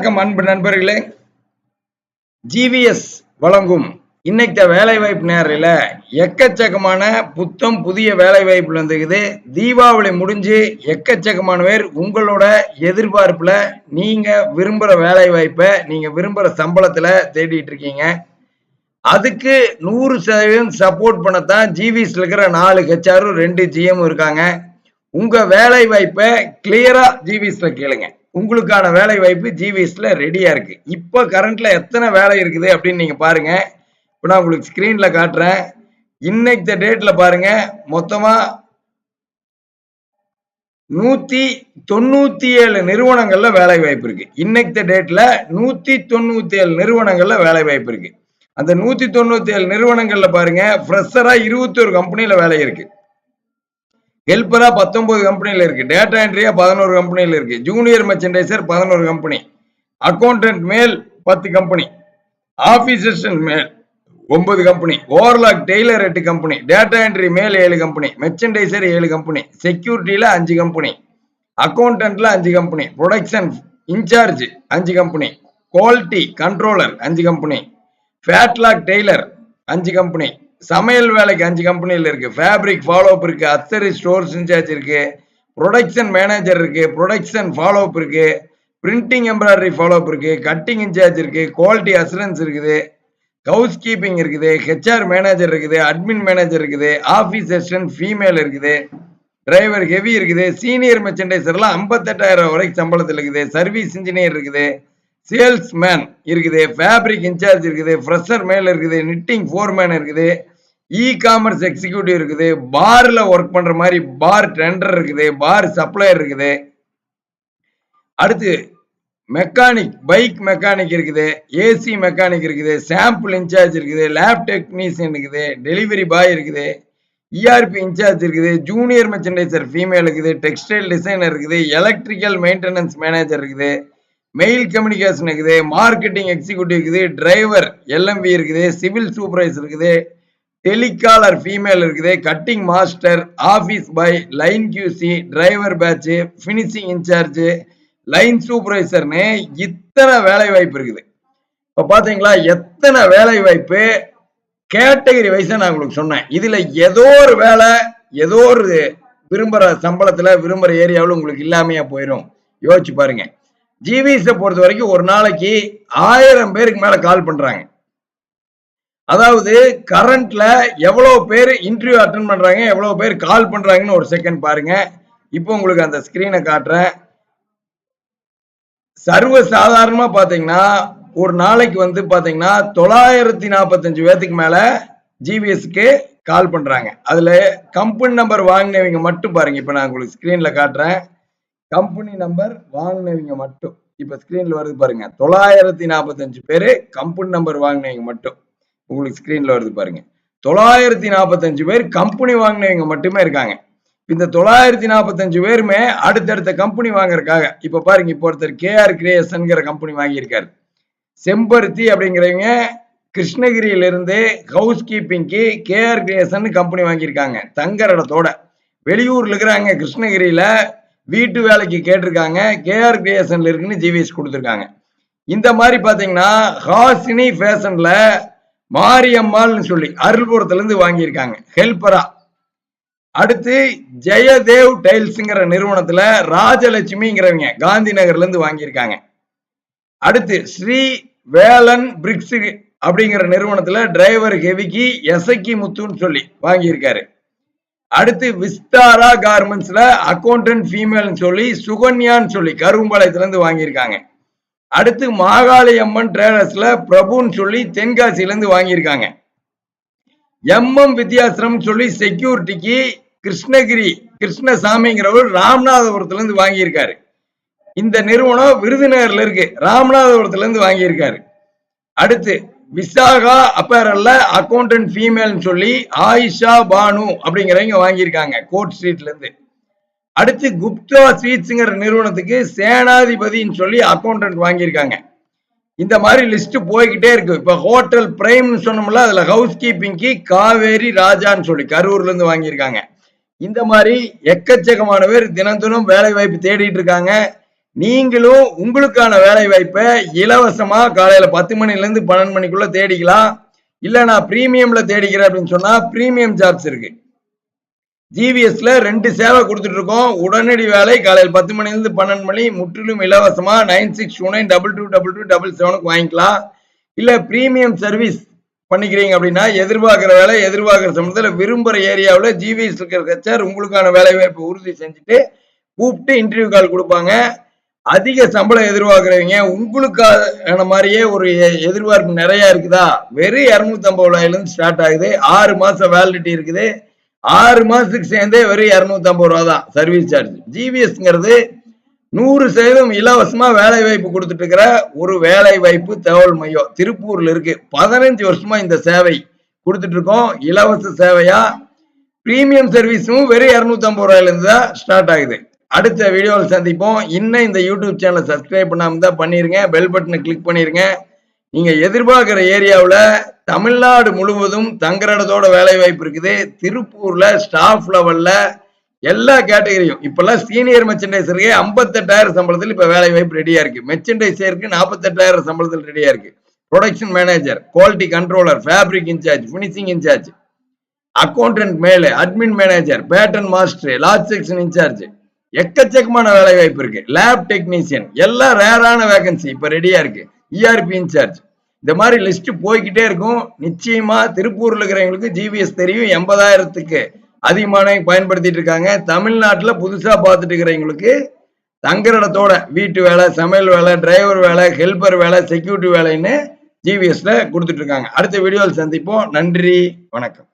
வணக்கம் அன்பு நண்பர்களே. ஜிவிஎஸ் வழங்கும் இன்னைக்கு வேலை வாய்ப்பு நேரில் எக்கச்சக்கமான புத்தம் புதிய வேலை வாய்ப்பு வந்துக்குது தீபாவளி முடிஞ்சு எக்கச்சக்கமான பேர் உங்களோட எதிர்பார்ப்புல நீங்க விரும்புற வேலை வாய்ப்பை நீங்க விரும்புற சம்பளத்துல தேடிட்டு இருக்கீங்க. அதுக்கு நூறு சதவீதம் சப்போர்ட் பண்ணத்தான் ஜிவிஎஸ்ல இருக்கிற நாலு ஹெச்ஆரும் ரெண்டு ஜிஎம் இருக்காங்க. உங்க வேலை வாய்ப்பை கிளியரா ஜிவிஎஸ்ல கேளுங்க. உங்களுக்கான வேலை வாய்ப்பு ஜிவிஎஸ்ல ரெடியா இருக்கு. இப்போ கரண்ட்ல எத்தனை வேலை இருக்குது அப்படின்னு நீங்க பாருங்க. இப்போ நான் உங்களுக்கு ஸ்கிரீன்ல காட்டுறேன். இன்னைக்கு டேட்ல பாருங்க. மொத்தமா நூத்தி தொண்ணூத்தி ஏழு நிறுவனங்கள்ல வேலை வாய்ப்பு இருக்கு. இன்னைக்கு டேட்ல நூத்தி தொண்ணூத்தி ஏழு நிறுவனங்கள்ல வேலை வாய்ப்பு இருக்கு. அந்த நூத்தி தொண்ணூத்தி ஏழு நிறுவனங்கள்ல பாருங்க ஃப்ரெஷரா இருபத்தி ஒரு கம்பெனில வேலை இருக்கு. ஹெல்ப்பரா பத்தொன்பது கம்பெனியில் இருக்கு. டேட்டா என்ட்ரியா பதினோரு கம்பெனியில் இருக்கு. ஜூனியர் மெர்ச்சன்டைசர் பதினோரு கம்பெனி அக்கௌண்டன்ட் மேல் பத்து கம்பெனி ஆபீஸ் அசிஸ்டன்ட் மேல் ஒன்பது கம்பெனி ஓவர்லாக் டெய்லர் எட்டு கம்பெனி டேட்டா என்ட்ரி மேல் ஏழு கம்பெனி மெர்ச்சன்டைசர் ஏழு கம்பெனி செக்யூரிட்டியில அஞ்சு கம்பெனி அக்கௌண்டன்ட்ல அஞ்சு கம்பெனி ப்ரொடக்ஷன் இன்சார்ஜ் அஞ்சு கம்பெனி குவாலிட்டி கண்ட்ரோலர் அஞ்சு கம்பெனி ஃபேட்லாக் டெய்லர் அஞ்சு கம்பெனி சமையல் வேலைக்கு அஞ்சு கம்பெனியில் இருக்கு. ஃபேப்ரிக் ஃபாலோஅப் இருக்குது இருக்கு. அத்தரி ஸ்டோர்ஸ் இன்சார்ஜ் இருக்கு. ப்ரொடக்ஷன் மேனேஜர் இருக்கு. ப்ரொடக்ஷன் ஃபாலோஅப் இருக்குது இருக்கு. பிரிண்டிங் எம்ப்ராய்டரி ஃபாலோஅப் இருக்குது இருக்கு. கட்டிங் இன்சார்ஜ் இருக்கு. குவாலிட்டி அசூரன்ஸ் இருக்குது. ஹவுஸ் கீப்பிங் இருக்குது ஹெச்ஆர் மேனேஜர் இருக்குது. அட்மின் மேனேஜர் இருக்குது. ஆஃபீஸ் அசிஸ்டன்ட் ஃபீமேல் இருக்குது. டிரைவர் ஹெவி இருக்குது. சீனியர் மெர்ச்சன்டைசர்லாம் ஐம்பத்தெட்டாயிரம் வரைக்கும் சம்பளத்தில் இருக்குது. சர்வீஸ் இன்ஜினியர் இருக்குது. சேல்ஸ் மேன் இருக்குது. ஃபேப்ரிக் இன்சார்ஜ் இருக்குது. ஃப்ரெஷர் மேல் இருக்குது. நிட்டிங் ஃபோர்மேன் இருக்குது. இ காமர்ஸ் எக்ஸிக்யூட்டிவ் இருக்குது பார்ல ஒர்க் பண்ற மாதிரி பார் டெண்டர் இருக்குது பார் சப்ளையர் இருக்குது. அடுத்து மெக்கானிக் பைக் மெக்கானிக் இருக்குது ஏசி மெக்கானிக் இருக்குது சாம்பிள் இன்சார்ஜ் இருக்குது லேப் டெக்னீஷியன் இருக்குது டெலிவரி பாய் இருக்குது இஆர்பி இன்சார்ஜ் இருக்குது ஜூனியர் மெர்ச்சன்டைசர் ஃபீமேல் இருக்குது டெக்ஸ்டைல் டிசைனர் இருக்குது எலக்ட்ரிக்கல் மெயின்டெனன்ஸ் மேனேஜர் இருக்குது மெயில் கம்யூனிகேஷன் இருக்குது மார்க்கெட்டிங் எக்ஸிக்யூட்டிவ் இருக்குது டிரைவர் எல்எம்பி இருக்குது சிவில் சூப்பர்வைசர் இருக்குது டெலிகாலர் ஃபீமேல் இருக்குது cutting master office boy line QC driver batch finishing incharge line சூப்பர்வைசர்னு இத்தனை வேலை வாய்ப்பு இருக்குது. இப்போ பார்த்தீங்களா எத்தனை வேலை வாய்ப்பு கேட்டகரி வைஸா நான் உங்களுக்கு சொன்னேன். இதில் ஏதோ ஒரு வேலை ஏதோ ஒரு விரும்புகிற சம்பளத்தில் விரும்புகிற ஏரியாவில் உங்களுக்கு இல்லாமையா போயிடும் யோசிச்சு பாருங்க. ஜிவிஸை பொறுத்த வரைக்கும் ஒரு நாளைக்கு ஆயிரம் பேருக்கு மேலே கால் பண்ணுறாங்க அதாவது கரண்ட்ல எவ்வளவு பேர் இன்டர்வியூ அட்டன் பண்றாங்க எவ்வளவு பேர் கால் பண்றாங்கன்னு ஒரு செகண்ட் பாருங்க. இப்போ உங்களுக்கு அந்த ஸ்கிரீனை காட்டுறேன். சர்வ சாதாரணமா பாத்தீங்கன்னா ஒரு நாளைக்கு வந்து பாத்தீங்கன்னா தொள்ளாயிரத்தி நாற்பத்தஞ்சு பேத்துக்கு மேல ஜிபிஎஸ்க்கு கால் பண்றாங்க. அதுல கம்பெனி நம்பர் வாங்கினவங்க மட்டும் பாருங்க. இப்ப நான் உங்களுக்கு ஸ்கிரீன்ல காட்டுறேன். கம்பெனி நம்பர் வாங்கினவங்க மட்டும். இப்ப ஸ்கிரீன்ல வருது பாருங்க. தொள்ளாயிரத்தி நாற்பத்தஞ்சு பேரு கம்பெனி நம்பர் வாங்கினவங்க மட்டும். உங்களுக்கு ஸ்கிரீன்ல வருது பாருங்க. தொள்ளாயிரத்தி நாற்பத்தஞ்சு பேர் கம்பெனி வாங்கினவங்க மட்டுமே இருக்காங்க. இந்த தொள்ளாயிரத்தி நாற்பத்தஞ்சு பேருமே அடுத்தடுத்த கம்பெனி வாங்குறதுக்காக இப்ப பாருங்க இப்போ ஒருத்தர் கேஆர் கிரியேஷன்ங்கிற கம்பெனி வாங்கியிருக்காரு. செம்பருத்தி அப்படிங்கிறவங்க கிருஷ்ணகிரியில இருந்து ஹவுஸ் கீப்பிங்க்கு கேஆர் கிரியேஷன் கம்பெனி வாங்கியிருக்காங்க தங்குற இடத்தோட. வெளியூர்ல இருக்கிறாங்க கிருஷ்ணகிரியில வீட்டு வேலைக்கு கேட்டிருக்காங்க கேஆர் கிரியேஷன்ல இருக்குன்னு ஜிவிஎஸ் கொடுத்துருக்காங்க. இந்த மாதிரி பாத்தீங்கன்னா ஹாசினி ஃபேஷன்ல மாரியம்மாள்னு சொல்லி அருள்புரத்துலேருந்து வாங்கியிருக்காங்க. ஹெல்ப்பரா அடுத்து ஜெயதேவ் டைல்ஸுங்கிற நிறுவனத்துல ராஜலட்சுமிங்கிறவங்க காந்தி நகர்ல இருந்து வாங்கியிருக்காங்க. அடுத்து ஸ்ரீ வேலன் பிரிக்ஸு அப்படிங்கிற நிறுவனத்துல டிரைவர் ஹெவிக்கு எசக்கி முத்துன்னு சொல்லி வாங்கியிருக்காரு. அடுத்து விஸ்தாரா கார்மெண்ட்ஸ்ல அக்கௌண்டன்ட் ஃபீமேல்னு சொல்லி சுகன்யான்னு சொல்லி கரும்பாளையத்துல இருந்து வாங்கியிருக்காங்க. அடுத்து மாகாளி அம்மன் டிரேடர்ஸ்ல பிரபுன்னு சொல்லி தென்காசியில இருந்து வாங்கியிருக்காங்க. எம்எம் வித்யாசிரம் சொல்லி செக்யூரிட்டிக்கு கிருஷ்ணகிரி கிருஷ்ணசாமிங்கிறவர் ராமநாதபுரத்துல இருந்து வாங்கியிருக்காரு. இந்த நிறுவனம் விருதுநகர்ல இருக்கு. ராமநாதபுரத்துல இருந்து வாங்கியிருக்காரு. அடுத்து விசாகா அப்பேரல்ல அக்கௌண்டன்ட் ஃபீமேல்னு சொல்லி ஆயிஷா பானு அப்படிங்கிறவங்க வாங்கியிருக்காங்க கோட் ஸ்ட்ரீட்ல இருந்து. அடுத்து குப்தா ஸ்வீட்ஸுங்கிற நிறுவனத்துக்கு சேனாதிபதின்னு சொல்லி அக்கௌண்டன்ட் வாங்கியிருக்காங்க. இந்த மாதிரி லிஸ்ட் போய்கிட்டே இருக்கு. இப்ப ஹோட்டல் பிரைம்னு சொன்னோம்ல அதுல ஹவுஸ் கீப்பிங்க்கு காவேரி ராஜான்னு சொல்லி கரூர்ல இருந்து வாங்கியிருக்காங்க. இந்த மாதிரி எக்கச்சக்கமான பேர் தினம் தினம் வேலை வாய்ப்பு தேடிட்டு இருக்காங்க. நீங்களும் உங்களுக்கான வேலை வாய்ப்பை இலவசமா காலையில பத்து மணில இருந்து பன்னெண்டு மணிக்குள்ள தேடிக்கலாம். இல்ல நான் பிரீமியம்ல தேடிக்கிறேன் அப்படின்னு சொன்னா பிரீமியம் ஜாப்ஸ் இருக்கு. ஜிவிஎஸ்ல ரெண்டு சேவை கொடுத்துட்டு இருக்கோம் உடனடி வேலை காலையில் பத்து மணிலருந்து பன்னெண்டு மணி முற்றிலும் இலவசமா nine six two nine double two double two double செவனுக்கு வாங்கிக்கலாம். இல்ல ப்ரீமியம் சர்வீஸ் பண்ணிக்கிறீங்க அப்படின்னா எதிர்பார்க்குற வேலை எதிர்பார்க்குற சம்பளத்தில் விரும்புகிற ஏரியாவில் ஜிவிஎஸ் இருக்கிற கச்சர் உங்களுக்கான வேலை வாய்ப்பை உறுதி செஞ்சுட்டு கூப்பிட்டு இன்டர்வியூ கால் கொடுப்பாங்க. அதிக சம்பளம் எதிர்பார்க்குறவங்க உங்களுக்கான மாதிரியே ஒரு எதிர்பார்ப்பு நிறையா இருக்குதா? வெறும் இரநூத்தம்பது ரூபாயிலேருந்து ஸ்டார்ட் ஆகுது. ஆறு மாதம் வேலிடிட்டி இருக்குது. ஆறு மாசத்துக்கு சேர்ந்தே வெறும் இரநூத்தம்பது ரூபா தான் சர்வீஸ் சார்ஜ் ஜிவிஎஸ்ங்கிறது நூறு சதவீதம் இலவசமா வேலை வாய்ப்பு கொடுத்துட்டு இருக்கிற ஒரு வேலை வாய்ப்பு தகவல் மையம். திருப்பூர்ல இருக்கு. பதினஞ்சு வருஷமா இந்த சேவை கொடுத்துட்டு இருக்கோம். இலவச சேவையா? பிரீமியம் சர்வீஸும் வெறும் இரநூத்தம்பது ஐம்பது ரூபாயிலிருந்து தான் ஸ்டார்ட் ஆகுது. அடுத்த வீடியோவில் சந்திப்போம். இன்னும் இந்த யூடியூப் சேனலை சப்ஸ்கிரைப் பண்ணாம தான் பண்ணிருங்க. பெல் பட்டனை கிளிக் பண்ணிருங்க. நீங்க எதிர்பார்க்கிற ஏரியாவில் தமிழ்நாடு முழுவதும் தங்குற இடத்தோட வேலை வாய்ப்பு இருக்குது. திருப்பூர்ல ஸ்டாஃப் லெவல்ல எல்லா கேட்டகரியும் இப்பெல்லாம் சீனியர் மெர்ச்சன்டைசருக்கு ஐம்பத்தெட்டாயிரம் சம்பளத்தில் இப்போ வேலை வாய்ப்பு ரெடியா இருக்கு. மெர்ச்சன்டைசருக்கு நாற்பத்தெட்டாயிரம் சம்பளத்தில் ரெடியா இருக்கு. Production manager quality controller fabric incharge finishing incharge accountant மேலே admin manager pattern master last section incharge எக்கச்சக்கமான வேலை வாய்ப்பு இருக்கு. லேப் டெக்னீசியன் எல்லாம் ரேரான வேகன்சி இப்போ ரெடியா இருக்கு. இஆர்பி இன்சார்ஜ் இந்த மாதிரி லிஸ்ட் போய்கிட்டே இருக்கும். நிச்சயமா திருப்பூர்ல இருக்கிறவங்களுக்கு ஜிபிஎஸ் தெரியும். எண்பதாயிரத்துக்கு அதிகமான பயன்படுத்திட்டு இருக்காங்க. தமிழ்நாட்டுல புதுசா பார்த்துட்டு இருக்கிறவங்களுக்கு தங்குற இடத்தோட வீட்டு வேலை சமையல் வேலை டிரைவர் வேலை ஹெல்பர் வேலை செக்யூரிட்டி வேலைன்னு ஜிவிஎஸ்ல கொடுத்துட்டு இருக்காங்க. அடுத்த வீடியோவில் சந்திப்போம். நன்றி. வணக்கம்.